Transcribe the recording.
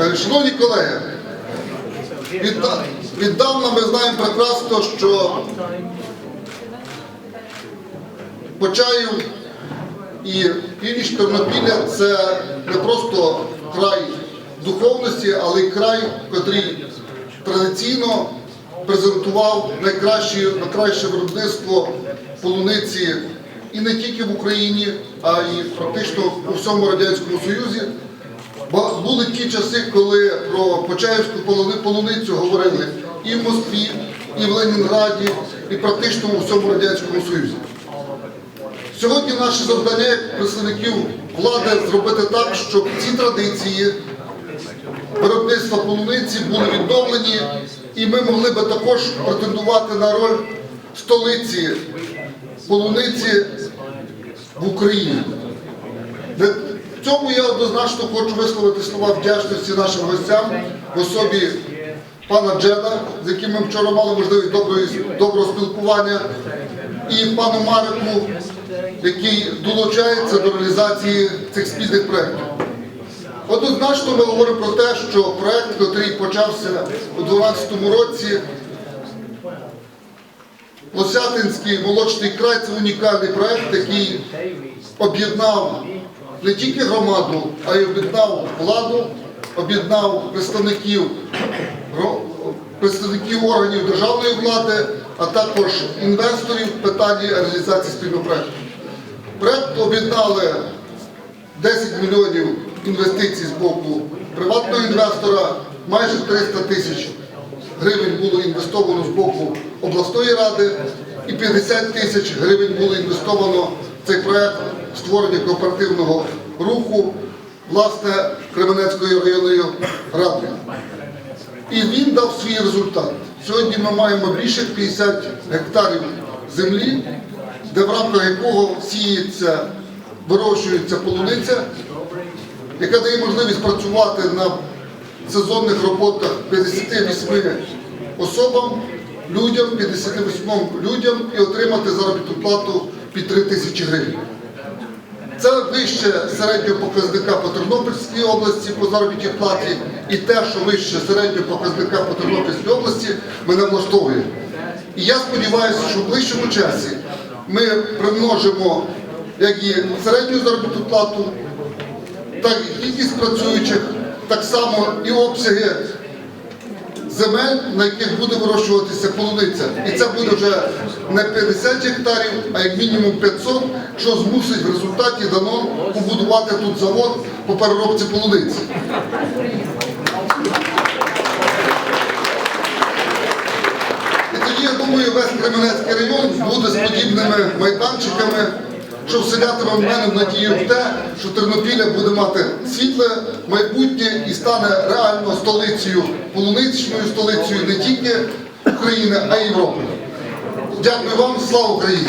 Е, Шановні колеги, відда- віддавна ми знаємо прекрасно, що Почаїв і північ Тернопіля це не просто край духовності, але й край, котрий традиційно презентував найкраще, найкраще виробництво полуниці і не тільки в Україні, а й практично у всьому Радянському Союзі. Були ті часи, коли про Почаївську полуницю говорили і в Москві, і в Ленінграді, і практично у всьому Радянському Союзі. Сьогодні наше завдання як представників влади зробити так, щоб ці традиції виробництва полуниці були відновлені, і ми могли би також претендувати на роль столиці полуниці в Україні. Цьому я однозначно хочу висловити слова вдячності нашим гостям в особі пана Джеда, з яким ми вчора мали можливість доброго спілкування, і пану Марику, який долучається до реалізації цих спільних проєктів. Однозначно ми говоримо про те, що проєкт, який почався у 2012 році, Лосятинський молочний край це унікальний проєкт, який об'єднав не тільки громаду, а й об'єднав владу, об'єднав представників, представників органів державної влади, а також інвесторів в питанні реалізації спільного проєкту. Проєкт об'єднали 10 мільйонів інвестицій з боку приватного інвестора, майже 300 тисяч гривень було інвестовано з боку обласної ради і 50 тисяч гривень було інвестовано цей проект створення кооперативного руху власне Кременецької районної ради. І він дав свій результат. Сьогодні ми маємо більше 50 гектарів землі, де в рамках якого сіється, вирощується полуниця, яка дає можливість працювати на сезонних роботах 58 особам, людям, 58 людям і отримати заробітну плату під 3 тисячі гривень. Це вище середнього показника по Тернопільській області по заробітній платі і те, що вище середнього показника по Тернопільській області, мене влаштовує. І я сподіваюся, що в ближчому часі ми примножимо як і середню заробітну плату, так і кількість працюючих, так само і обсяги земель, на яких буде вирощуватися полуниця. І це буде вже не 50 гектарів, а як мінімум 500, що змусить в результаті дано побудувати тут завод по переробці полуниці. І тоді, я думаю, весь Кременецький район буде з подібними майданчиками, що вселятиме в мене надію в те, що Тернопіля буде мати світле майбутнє і стане реально столицею, полуничною столицею не тільки України, а й Європи. Дякую вам, слава Україні.